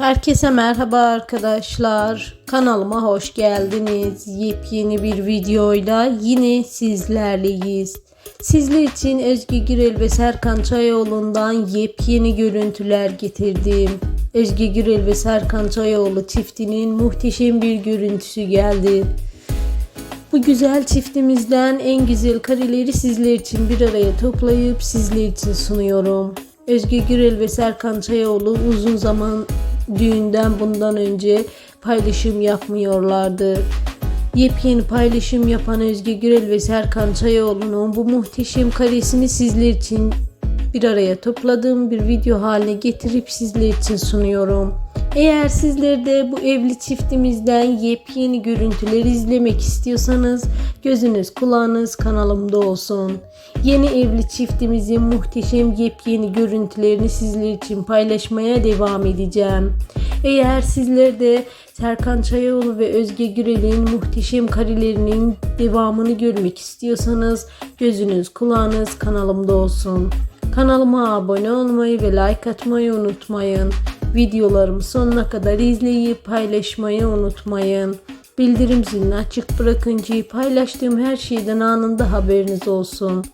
Herkese merhaba arkadaşlar. Kanalıma hoş geldiniz. Yepyeni bir videoyla yine sizlerleyiz. Sizler için Özgü Gürel ve Serkan Çayoğlu'ndan yepyeni görüntüler getirdim. Özgü Gürel ve Serkan Çayoğlu çiftinin muhteşem bir görüntüsü geldi. Bu güzel çiftimizden en güzel kareleri sizler için bir araya toplayıp sizler için sunuyorum. Özgü Gürel ve Serkan Çayoğlu uzun zaman düğünden bundan önce paylaşım yapmıyorlardı. Yepyeni paylaşım yapan Özgü Gürel ve Serkan Çayoğlu'nun bu muhteşem karesini sizler için bir araya topladığım bir video haline getirip sizler için sunuyorum. Eğer sizler de bu evli çiftimizden yepyeni görüntüler izlemek istiyorsanız gözünüz kulağınız kanalımda olsun. Yeni evli çiftimizin muhteşem yepyeni görüntülerini sizler için paylaşmaya devam edeceğim. Eğer sizler de Serkan Çayoğlu ve Özge Gürel'in muhteşem karelerinin devamını görmek istiyorsanız gözünüz kulağınız kanalımda olsun. Kanalıma abone olmayı ve like atmayı unutmayın. Videolarımı sonuna kadar izleyip paylaşmayı unutmayın. Bildirim zilini açık bırakınca paylaştığım her şeyden anında haberiniz olsun.